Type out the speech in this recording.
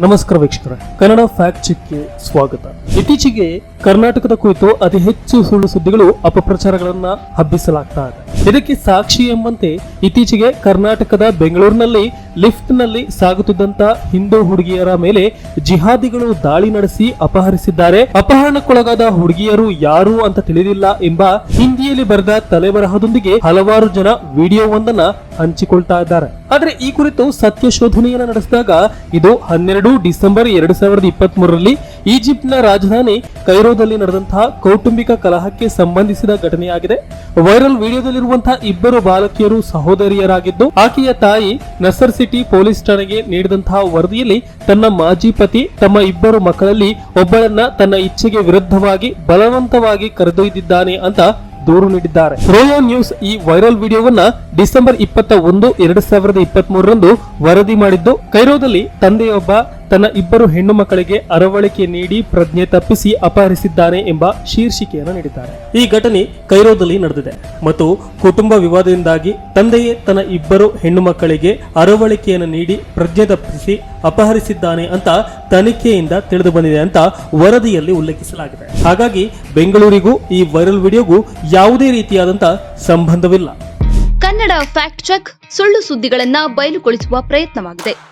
ನಮಸ್ಕಾರ ವೀಕ್ಷಕರೇ. ಕನ್ನಡ ಫ್ಯಾಕ್ಟ್ ಚೆಕ್ಗೆ ಸ್ವಾಗತ. ಇತ್ತೀಚೆಗೆ ಕರ್ನಾಟಕದ ಕುರಿತು ಅತಿ ಹೆಚ್ಚು ಸುಳ್ಳು ಸುದ್ದಿಗಳು, ಅಪಪ್ರಚಾರಗಳನ್ನ ಹಬ್ಬಿಸಲಾಗ್ತಾ ಇದೆ. ಇದಕ್ಕೆ ಸಾಕ್ಷಿ ಎಂಬಂತೆ ಇತ್ತೀಚೆಗೆ ಕರ್ನಾಟಕದ ಬೆಂಗಳೂರಿನಲ್ಲಿ ಲಿಫ್ಟ್ನಲ್ಲಿ ಸಾಗುತ್ತಿದ್ದಂತ ಹಿಂದೂ ಹುಡುಗಿಯರ ಮೇಲೆ ಜಿಹಾದಿಗಳು ದಾಳಿ ನಡೆಸಿ ಅಪಹರಿಸಿದ್ದಾರೆ. ಅಪಹರಣಕ್ಕೊಳಗಾದ ಹುಡುಗಿಯರು ಯಾರು ಅಂತ ತಿಳಿದಿಲ್ಲ ಎಂಬ ಹಿಂದಿಯಲ್ಲಿ ಬರೆದ ತಲೆಬರಹದೊಂದಿಗೆ ಹಲವಾರು ಜನ ವಿಡಿಯೋವೊಂದನ್ನ ಹಂಚಿಕೊಳ್ತಾ ಇದ್ದಾರೆ. ಆದ್ರೆ ಈ ಕುರಿತು ಸತ್ಯ ಶೋಧನೆಯನ್ನ ನಡೆಸಿದಾಗ ಇದು ಹನ್ನೆರಡು ಡಿಸೆಂಬರ್ ಎರಡ್ ಸಾವಿರದ ಇಪ್ಪತ್ತ್ ಮೂರರಲ್ಲಿ ಈಜಿಪ್ಟ್ನ ರಾಜಧಾನಿ ಕೈರೋದಲ್ಲಿ ನಡೆದಂತಹ ಕೌಟುಂಬಿಕ ಕಲಹಕ್ಕೆ ಸಂಬಂಧಿಸಿದ ಘಟನೆಯಾಗಿದೆ. ವೈರಲ್ ವಿಡಿಯೋದಲ್ಲಿರುವಂತಹ ಇಬ್ಬರು ಬಾಲಕಿಯರು ಸಹೋದರಿಯರಾಗಿದ್ದು, ಆಕೆಯ ತಾಯಿ ನಸರ್ ಸಿಟಿ ಪೊಲೀಸ್ ಠಾಣೆಗೆ ನೀಡಿದಂತಹ ವರದಿಯಲ್ಲಿ ತನ್ನ ಮಾಜಿ ಪತಿ, ತಮ್ಮ ಇಬ್ಬರು ಮಕ್ಕಳಲ್ಲಿ ಒಬ್ಬಳನ್ನ ತನ್ನ ಇಚ್ಛೆಗೆ ವಿರುದ್ಧವಾಗಿ ಬಲವಂತವಾಗಿ ಕರೆದೊಯ್ದಿದ್ದಾನೆ ಅಂತ ದೂರು ನೀಡಿದ್ದಾರೆ. ರೋಯೋ ನ್ಯೂಸ್ ಈ ವೈರಲ್ ವಿಡಿಯೋವನ್ನ ಡಿಸೆಂಬರ್ ಇಪ್ಪತ್ತ ಒಂದು, ಎರಡ್ ಸಾವಿರದ ಇಪ್ಪತ್ತ್ ಮೂರರಂದು ವರದಿ ಮಾಡಿದ್ದು, ಕೈರೋದಲ್ಲಿ ತಂದೆಯೊಬ್ಬ ತನ್ನ ಇಬ್ಬರು ಹೆಣ್ಣು ಮಕ್ಕಳಿಗೆ ಅರವಳಿಕೆ ನೀಡಿ ಪ್ರಜ್ಞೆ ತಪ್ಪಿಸಿ ಅಪಹರಿಸಿದ್ದಾನೆ ಎಂಬ ಶೀರ್ಷಿಕೆಯನ್ನು ನೀಡಿದ್ದಾರೆ. ಈ ಘಟನೆ ಕೈರೋದಲ್ಲಿ ನಡೆದಿದೆ. ಮತ್ತು ಕುಟುಂಬ ವಿವಾದದಿಂದಾಗಿ ತಂದೆಯೇ ತನ್ನ ಇಬ್ಬರು ಹೆಣ್ಣು ಮಕ್ಕಳಿಗೆ ಅರವಳಿಕೆಯನ್ನು ನೀಡಿ ಪ್ರಜ್ಞೆ ತಪ್ಪಿಸಿ ಅಪಹರಿಸಿದ್ದಾನೆ ಅಂತ ತನಿಖೆಯಿಂದ ತಿಳಿದು ಬಂದಿದೆ ಅಂತ ವರದಿಯಲ್ಲಿ ಉಲ್ಲೇಖಿಸಲಾಗಿದೆ. ಹಾಗಾಗಿ ಬೆಂಗಳೂರಿಗೂ ಈ ವೈರಲ್ ವಿಡಿಯೋಗೂ ಯಾವುದೇ ರೀತಿಯಾದಂಥ ಸಂಬಂಧವಿಲ್ಲ. ಕನ್ನಡ ಫ್ಯಾಕ್ಟ್ ಚೆಕ್ ಸುಳ್ಳು ಸುದ್ದಿಗಳನ್ನ ಬಯಲುಗೊಳಿಸುವ ಪ್ರಯತ್ನವಾಗಿದೆ.